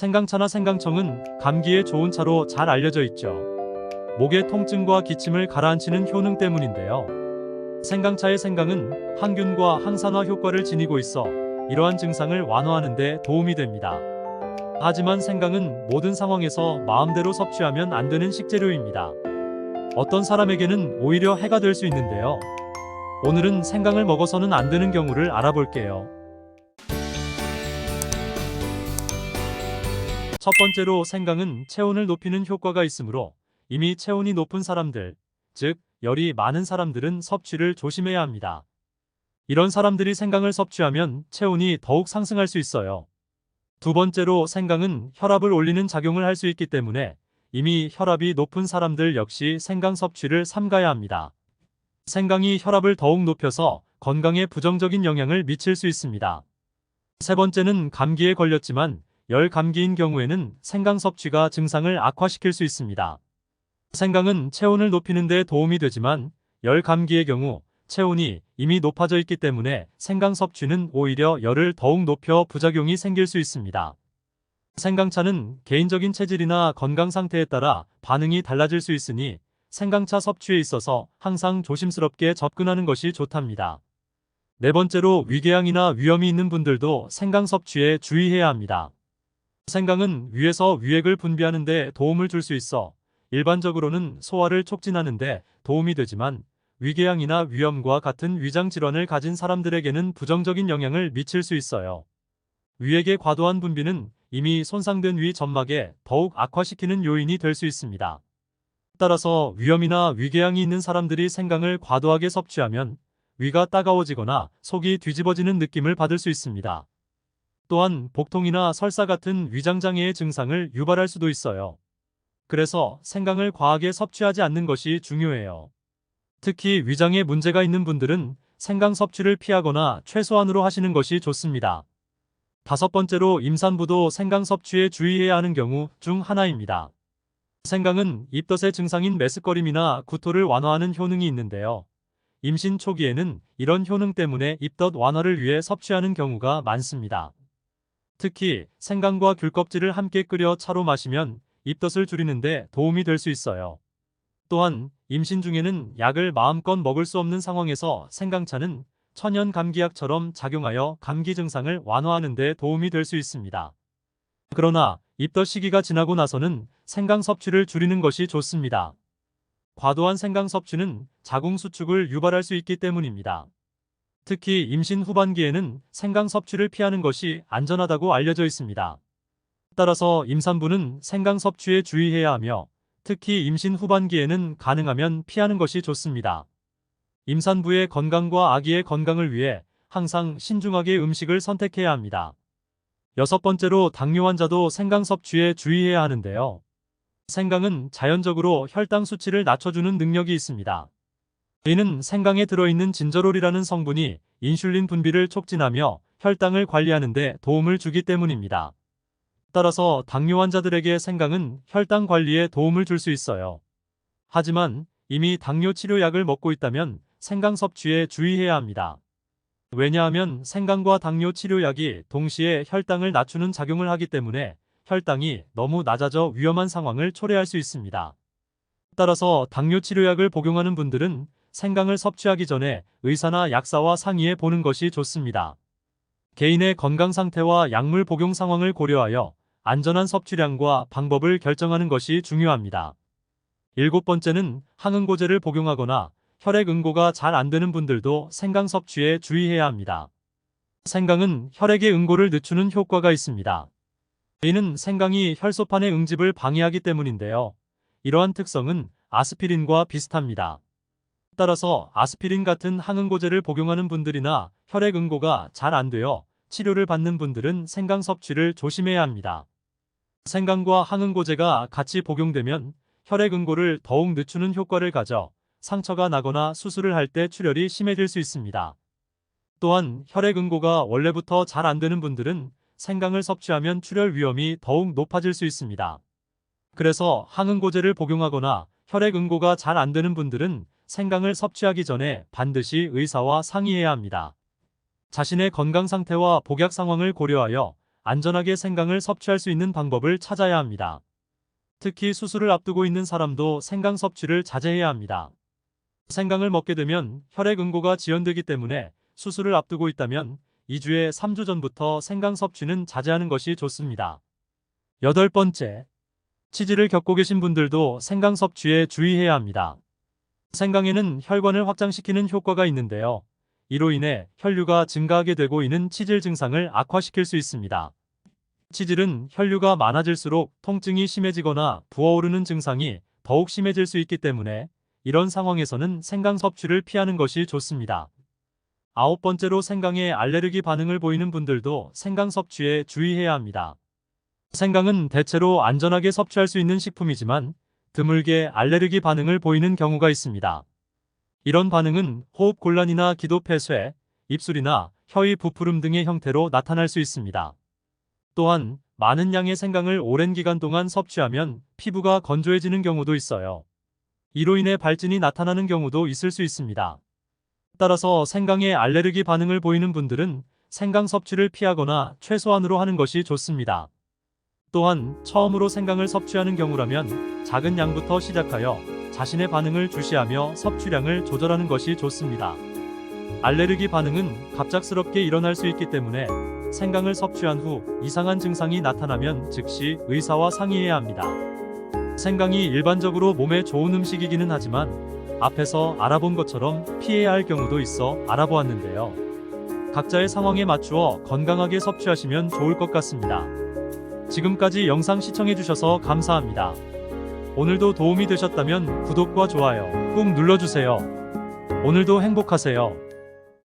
생강차나 생강청은 감기에 좋은 차로 잘 알려져 있죠. 목의 통증과 기침을 가라앉히는 효능 때문인데요. 생강차의 생강은 항균과 항산화 효과를 지니고 있어 이러한 증상을 완화하는 데 도움이 됩니다. 하지만 생강은 모든 상황에서 마음대로 섭취하면 안 되는 식재료입니다. 어떤 사람에게는 오히려 해가 될 수 있는데요. 오늘은 생강을 먹어서는 안 되는 경우를 알아볼게요. 첫 번째로 생강은 체온을 높이는 효과가 있으므로 이미 체온이 높은 사람들, 즉 열이 많은 사람들은 섭취를 조심해야 합니다. 이런 사람들이 생강을 섭취하면 체온이 더욱 상승할 수 있어요. 두 번째로 생강은 혈압을 올리는 작용을 할 수 있기 때문에 이미 혈압이 높은 사람들 역시 생강 섭취를 삼가야 합니다. 생강이 혈압을 더욱 높여서 건강에 부정적인 영향을 미칠 수 있습니다. 세 번째는 감기에 걸렸지만 열 감기인 경우에는 생강 섭취가 증상을 악화시킬 수 있습니다. 생강은 체온을 높이는 데 도움이 되지만 열 감기의 경우 체온이 이미 높아져 있기 때문에 생강 섭취는 오히려 열을 더욱 높여 부작용이 생길 수 있습니다. 생강차는 개인적인 체질이나 건강 상태에 따라 반응이 달라질 수 있으니 생강차 섭취에 있어서 항상 조심스럽게 접근하는 것이 좋답니다. 네 번째로 위궤양이나 위염이 있는 분들도 생강 섭취에 주의해야 합니다. 생강은 위에서 위액을 분비하는 데 도움을 줄 수 있어 일반적으로는 소화를 촉진하는 데 도움이 되지만 위궤양이나 위염과 같은 위장 질환을 가진 사람들에게는 부정적인 영향을 미칠 수 있어요. 위액의 과도한 분비는 이미 손상된 위 점막에 더욱 악화시키는 요인이 될 수 있습니다. 따라서 위염이나 위궤양이 있는 사람들이 생강을 과도하게 섭취하면 위가 따가워지거나 속이 뒤집어지는 느낌을 받을 수 있습니다. 또한 복통이나 설사 같은 위장장애의 증상을 유발할 수도 있어요. 그래서 생강을 과하게 섭취하지 않는 것이 중요해요. 특히 위장에 문제가 있는 분들은 생강 섭취를 피하거나 최소한으로 하시는 것이 좋습니다. 다섯 번째로 임산부도 생강 섭취에 주의해야 하는 경우 중 하나입니다. 생강은 입덧의 증상인 메스꺼림이나 구토를 완화하는 효능이 있는데요. 임신 초기에는 이런 효능 때문에 입덧 완화를 위해 섭취하는 경우가 많습니다. 특히 생강과 귤껍질을 함께 끓여 차로 마시면 입덧을 줄이는데 도움이 될 수 있어요. 또한 임신 중에는 약을 마음껏 먹을 수 없는 상황에서 생강차는 천연 감기약처럼 작용하여 감기 증상을 완화하는 데 도움이 될 수 있습니다. 그러나 입덧 시기가 지나고 나서는 생강 섭취를 줄이는 것이 좋습니다. 과도한 생강 섭취는 자궁 수축을 유발할 수 있기 때문입니다. 특히 임신 후반기에는 생강 섭취를 피하는 것이 안전하다고 알려져 있습니다. 따라서 임산부는 생강 섭취에 주의해야 하며 특히 임신 후반기에는 가능하면 피하는 것이 좋습니다. 임산부의 건강과 아기의 건강을 위해 항상 신중하게 음식을 선택해야 합니다. 여섯 번째로 당뇨 환자도 생강 섭취에 주의해야 하는데요. 생강은 자연적으로 혈당 수치를 낮춰주는 능력이 있습니다. 이는 생강에 들어있는 진저롤이라는 성분이 인슐린 분비를 촉진하며 혈당을 관리하는 데 도움을 주기 때문입니다. 따라서 당뇨 환자들에게 생강은 혈당 관리에 도움을 줄 수 있어요. 하지만 이미 당뇨 치료약을 먹고 있다면 생강 섭취에 주의해야 합니다. 왜냐하면 생강과 당뇨 치료약이 동시에 혈당을 낮추는 작용을 하기 때문에 혈당이 너무 낮아져 위험한 상황을 초래할 수 있습니다. 따라서 당뇨 치료약을 복용하는 분들은 생강을 섭취하기 전에 의사나 약사와 상의해 보는 것이 좋습니다. 개인의 건강 상태와 약물 복용 상황을 고려하여 안전한 섭취량과 방법을 결정하는 것이 중요합니다. 일곱 번째는 항응고제를 복용하거나 혈액 응고가 잘 안 되는 분들도 생강 섭취에 주의해야 합니다. 생강은 혈액의 응고를 늦추는 효과가 있습니다. 이는 생강이 혈소판의 응집을 방해하기 때문인데요. 이러한 특성은 아스피린과 비슷합니다. 따라서 아스피린 같은 항응고제를 복용하는 분들이나 혈액 응고가 잘 안 되어 치료를 받는 분들은 생강 섭취를 조심해야 합니다. 생강과 항응고제가 같이 복용되면 혈액 응고를 더욱 늦추는 효과를 가져 상처가 나거나 수술을 할 때 출혈이 심해질 수 있습니다. 또한 혈액 응고가 원래부터 잘 안 되는 분들은 생강을 섭취하면 출혈 위험이 더욱 높아질 수 있습니다. 그래서 항응고제를 복용하거나 혈액 응고가 잘 안 되는 분들은 생강을 섭취하기 전에 반드시 의사와 상의해야 합니다. 자신의 건강 상태와 복약 상황을 고려하여 안전하게 생강을 섭취할 수 있는 방법을 찾아야 합니다. 특히 수술을 앞두고 있는 사람도 생강 섭취를 자제해야 합니다. 생강을 먹게 되면 혈액 응고가 지연되기 때문에 수술을 앞두고 있다면 2주에 3주 전부터 생강 섭취는 자제하는 것이 좋습니다. 여덟 번째, 치질을 겪고 계신 분들도 생강 섭취에 주의해야 합니다. 생강에는 혈관을 확장시키는 효과가 있는데요. 이로 인해 혈류가 증가하게 되고 이는 치질 증상을 악화시킬 수 있습니다. 치질은 혈류가 많아질수록 통증이 심해지거나 부어오르는 증상이 더욱 심해질 수 있기 때문에 이런 상황에서는 생강 섭취를 피하는 것이 좋습니다. 아홉 번째로 생강에 알레르기 반응을 보이는 분들도 생강 섭취에 주의해야 합니다. 생강은 대체로 안전하게 섭취할 수 있는 식품이지만 드물게 알레르기 반응을 보이는 경우가 있습니다. 이런 반응은 호흡 곤란이나 기도 폐쇄, 입술이나 혀의 부푸름 등의 형태로 나타날 수 있습니다. 또한 많은 양의 생강을 오랜 기간 동안 섭취하면 피부가 건조해지는 경우도 있어요. 이로 인해 발진이 나타나는 경우도 있을 수 있습니다. 따라서 생강에 알레르기 반응을 보이는 분들은 생강 섭취를 피하거나 최소한으로 하는 것이 좋습니다. 또한 처음으로 생강을 섭취하는 경우라면 작은 양부터 시작하여 자신의 반응을 주시하며 섭취량을 조절하는 것이 좋습니다. 알레르기 반응은 갑작스럽게 일어날 수 있기 때문에 생강을 섭취한 후 이상한 증상이 나타나면 즉시 의사와 상의해야 합니다. 생강이 일반적으로 몸에 좋은 음식이기는 하지만 앞에서 알아본 것처럼 피해야 할 경우도 있어 알아보았는데요. 각자의 상황에 맞추어 건강하게 섭취하시면 좋을 것 같습니다. 지금까지 영상 시청해주셔서 감사합니다. 오늘도 도움이 되셨다면 구독과 좋아요 꾹 눌러주세요. 오늘도 행복하세요.